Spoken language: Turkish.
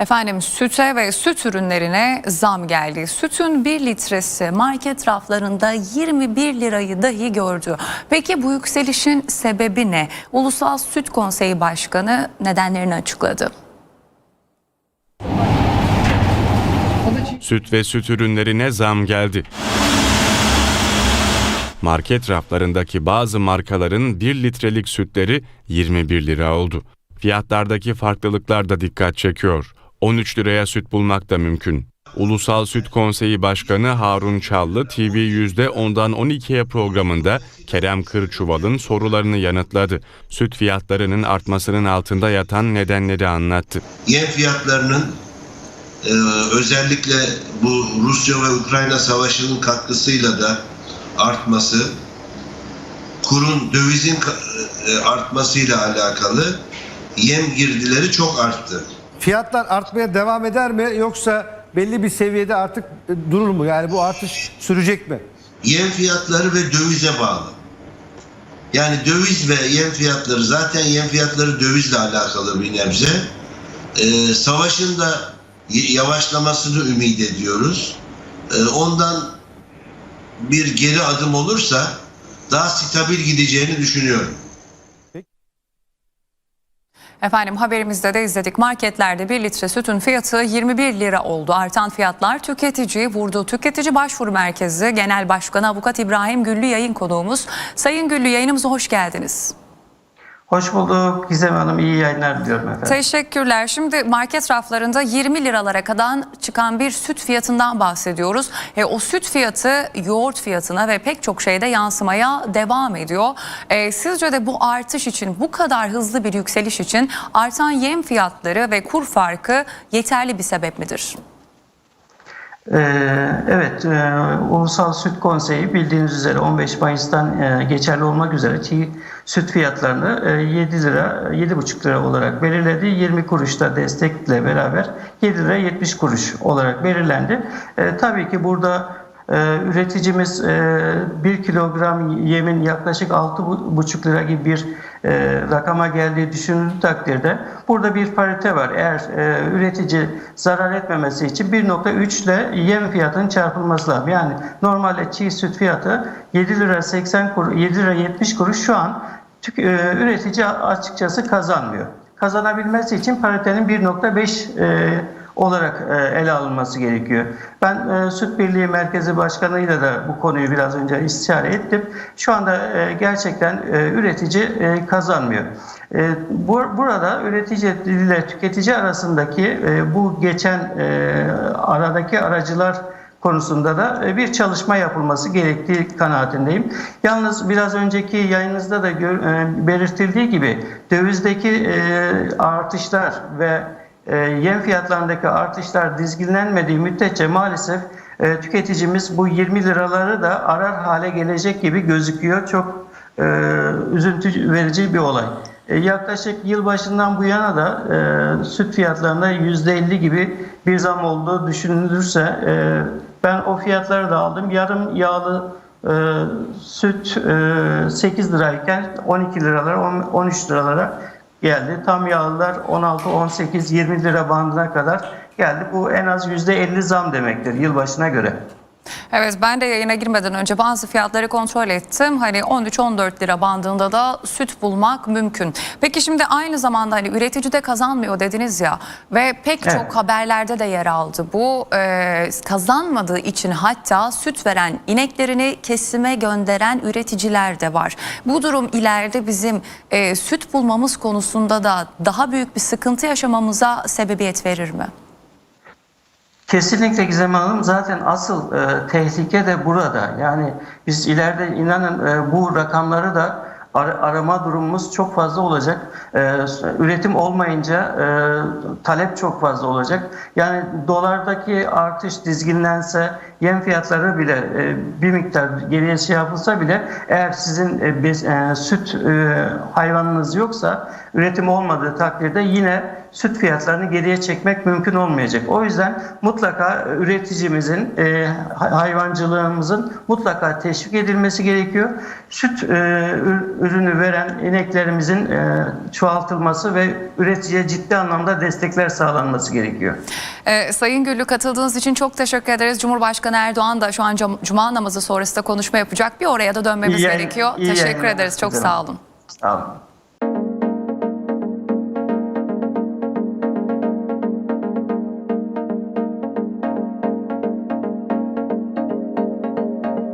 Efendim süte ve süt ürünlerine zam geldi. Sütün 1 litresi market raflarında 21 lirayı dahi gördü. Peki bu yükselişin sebebi ne? Ulusal Süt Konseyi Başkanı nedenlerini açıkladı. Süt ve süt ürünlerine zam geldi. Market raflarındaki bazı markaların 1 litrelik sütleri 21 lira oldu. Fiyatlardaki farklılıklar da dikkat çekiyor. 13 liraya süt bulmak da mümkün. Ulusal Süt Konseyi Başkanı Harun Çallı TV yüzde ondan 12'ye programında Kerem Kırçuval'ın sorularını yanıtladı. Süt fiyatlarının artmasının altında yatan nedenleri anlattı. yem fiyatlarının e, özellikle bu Rusya ve Ukrayna savaşının katkısıyla da artması, kurun dövizin e, artmasıyla alakalı yem girdileri çok arttı. Fiyatlar artmaya devam eder mi yoksa belli bir seviyede artık e, durur mu? Yani bu artış sürecek mi? Yem fiyatları ve dövize bağlı. Yani döviz ve yem fiyatları zaten yem fiyatları dövizle alakalı bir nebze. Ee, savaşın da yavaşlamasını ümit ediyoruz. Ee, ondan bir geri adım olursa daha stabil gideceğini düşünüyorum. Efendim haberimizde de izledik. Marketlerde 1 litre sütün fiyatı 21 lira oldu. Artan fiyatlar tüketiciyi vurdu. Tüketici Başvuru Merkezi Genel Başkanı Avukat İbrahim Güllü yayın konuğumuz. Sayın Güllü yayınımıza hoş geldiniz. Hoş bulduk Gizem Hanım. iyi yayınlar diliyorum efendim. Teşekkürler. Şimdi market raflarında 20 liralara kadar çıkan bir süt fiyatından bahsediyoruz. E, o süt fiyatı yoğurt fiyatına ve pek çok şeyde yansımaya devam ediyor. E, sizce de bu artış için bu kadar hızlı bir yükseliş için artan yem fiyatları ve kur farkı yeterli bir sebep midir? Ee, evet, e, Ulusal Süt Konseyi bildiğiniz üzere 15 Mayıs'tan e, geçerli olmak üzere süt fiyatlarını e, 7 lira, 7,5 lira olarak belirledi. 20 kuruşta destekle beraber 7 lira 70 kuruş olarak belirlendi. E, tabii ki burada e, üreticimiz e, 1 kilogram yemin yaklaşık 6,5 lira gibi bir e, rakama geldiği düşünüldüğü takdirde burada bir parite var. Eğer e, üretici zarar etmemesi için 1.3 ile yem fiyatının çarpılması lazım. Yani normalde çiğ süt fiyatı 7 lira 80 kuruş, 7 lira 70 kuruş şu an e, üretici açıkçası kazanmıyor. Kazanabilmesi için paritenin 1.5 e, olarak e, ele alınması gerekiyor. Ben e, Süt Birliği Merkezi Başkanı'yla da bu konuyu biraz önce istişare ettim. Şu anda e, gerçekten üretici kazanmıyor. Bu, burada üretici ile tüketici arasındaki bu geçen aradaki aracılar konusunda da bir çalışma yapılması gerektiği kanaatindeyim. Yalnız biraz önceki yayınınızda da belirtildiği gibi dövizdeki artışlar ve e, yem fiyatlarındaki artışlar dizginlenmediği müddetçe maalesef e, tüketicimiz bu 20 liraları da arar hale gelecek gibi gözüküyor. Çok e, üzüntü verici bir olay. E, yaklaşık yılbaşından bu yana da e, süt fiyatlarında %50 gibi bir zam olduğu düşünülürse e, ben o fiyatları da aldım. Yarım yağlı e, süt e, 8 lirayken 12 liralara 13 liralara geldi. Tam yağlılar 16, 18, 20 lira bandına kadar geldi. Bu en az %50 zam demektir yılbaşına göre. Evet ben de yayına girmeden önce bazı fiyatları kontrol ettim. Hani 13-14 lira bandında da süt bulmak mümkün. Peki şimdi aynı zamanda hani üretici de kazanmıyor dediniz ya ve pek Evet. çok haberlerde de yer aldı. Bu e, kazanmadığı için hatta süt veren ineklerini kesime gönderen üreticiler de var. Bu durum ileride bizim e, süt bulmamız konusunda da daha büyük bir sıkıntı yaşamamıza sebebiyet verir mi? Kesinlikle Gizem Hanım zaten asıl e, tehlike de burada. Yani biz ileride inanın e, bu rakamları da ar- arama durumumuz çok fazla olacak. E, üretim olmayınca e, talep çok fazla olacak. Yani dolardaki artış dizginlense yem fiyatları bile e, bir miktar geriye şey yapılsa bile eğer sizin e, bez- e, süt e, hayvanınız yoksa üretim olmadığı takdirde yine süt fiyatlarını geriye çekmek mümkün olmayacak. O yüzden mutlaka üreticimizin, e, hay- hayvancılığımızın mutlaka teşvik edilmesi gerekiyor. Süt e, ürünü veren ineklerimizin e, çoğaltılması ve üreticiye ciddi anlamda destekler sağlanması gerekiyor. Ee, Sayın Güllü katıldığınız için çok teşekkür ederiz. Cumhurbaşkanı Erdoğan da şu an cuma, namazı sonrasında konuşma yapacak. Bir oraya da dönmemiz İyi gerekiyor. iyi teşekkür ederiz. Çok size. sağ olun. Sağ olun.